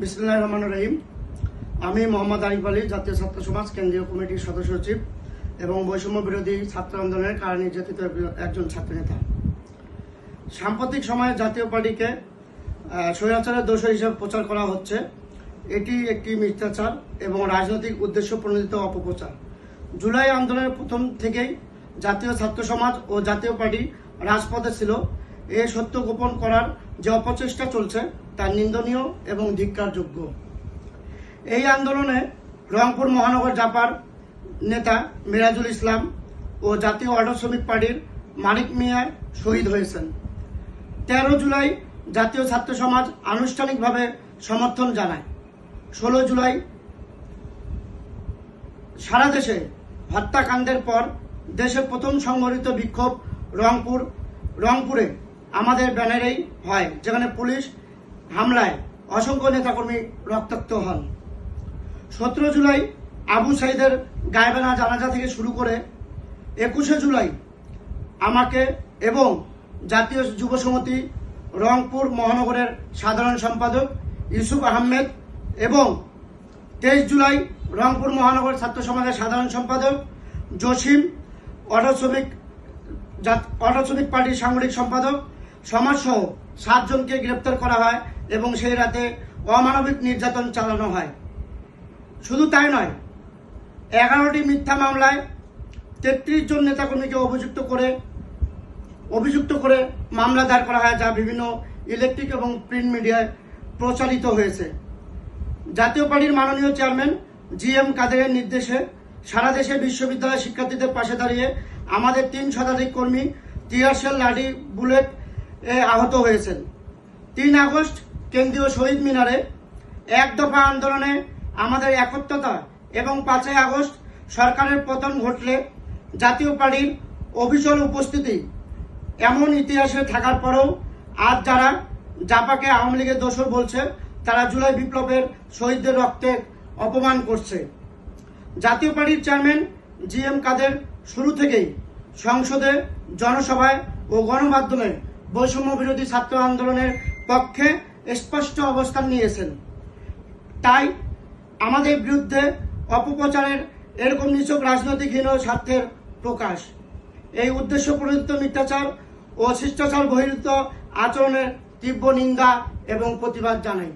বিসমুল্লাহ রহমান রহিম। আমি মোহাম্মদ আরিফ আলী, জাতীয় ছাত্র সমাজ কেন্দ্রীয় কমিটির সদস্য সচিব এবং বৈষম্য বিরোধী ছাত্র আন্দোলনের কারণ নির্যাতিত একজন ছাত্রনেতা সাম্প্রতিক সময়ে জাতীয় পার্টিকে স্বৈরাচারের দোষ হিসেবে প্রচার করা হচ্ছে। এটি একটি মিথ্যাচার এবং রাজনৈতিক উদ্দেশ্য প্রণোদিত অপপ্রচার। জুলাই আন্দোলনের প্রথম থেকেই জাতীয় ছাত্র সমাজ ও জাতীয় পার্টি রাজপথে ছিল। এ সত্য গোপন করার যে অপচেষ্টা চলছে, তা নিন্দনীয় এবং ধিক্কারযোগ্য। এই আন্দোলনে রংপুর মহানগর জাপার নেতা মিরাজুল ইসলাম ও জাতীয় অটো শ্রমিক পার্টির মানিক মিয়া শহীদ হয়েছেন। তেরো জুলাই জাতীয় ছাত্র সমাজ আনুষ্ঠানিকভাবে সমর্থন জানায়। ষোলো জুলাই সারা দেশে হত্যাকাণ্ডের পর দেশের প্রথম সংগঠিত বিক্ষোভ রংপুর, রংপুরে আমাদের ব্যানারেই হয়, যেখানে পুলিশ হামলায় অসংখ্য নেতাকর্মী রক্তাক্ত হন। সতেরো জুলাই আবু সাইদের গায়েবানা জানাজা থেকে শুরু করে একুশে জুলাই আমাকে এবং জাতীয় যুব সমিতি রংপুর মহানগরের সাধারণ সম্পাদক ইউসুফ আহমেদ এবং তেইশ জুলাই রংপুর মহানগর ছাত্র সমাজের সাধারণ সম্পাদক জসিম অটো শ্রমিক অটো শ্রমিক পার্টির সাংগঠনিক সম্পাদক সমাজসহ সাতজনকে গ্রেপ্তার করা হয় এবং সেই রাতে অমানবিক নির্যাতন চালানো হয়। শুধু তাই নয়, এগারোটি মিথ্যা মামলায় তেত্রিশ জন নেতাকর্মীকে অভিযুক্ত করে অভিযুক্ত করে মামলা দায়ের করা হয়, যা বিভিন্ন ইলেকট্রিক এবং প্রিন্ট মিডিয়ায় প্রচারিত হয়েছে। জাতীয় পার্টির মাননীয় চেয়ারম্যান জি এম কাদেরের নির্দেশে সারা দেশে বিশ্ববিদ্যালয় শিক্ষার্থীদের পাশে দাঁড়িয়ে আমাদের তিন শতাধিক কর্মী, টিয়ারশেল, লাঠি, বুলেট আহত হয়েছেন। তিন আগস্ট কেন্দ্রীয় শহীদ মিনারে এক দফা আন্দোলনে আমাদের একত্রতা এবং পাঁচই আগস্ট সরকারের পতন ঘটলে জাতীয় পার্টির অবিচল উপস্থিতি এমন ইতিহাসে থাকার পরেও আজ যারা জাপাকে আওয়ামী লীগের দোষর বলছে, তারা জুলাই বিপ্লবের শহীদদের রক্তে অপমান করছে। জাতীয় পার্টির চেয়ারম্যান জি এম কাদের শুরু থেকেই সংসদে, জনসভায় ও গণমাধ্যমে বৈষম্য বিরোধী ছাত্র আন্দোলনের পক্ষে স্পষ্ট অবস্থান নিয়েছেন। তাই আমাদের বিরুদ্ধে অপপ্রচারের এরকম নিচক রাজনৈতিকহীন স্বার্থের প্রকাশ, এই উদ্দেশ্য প্রণীত মিথ্যাচার ও শিষ্টাচার বহির্ভূত আচরণের তীব্র নিন্দা এবং প্রতিবাদ জানাই।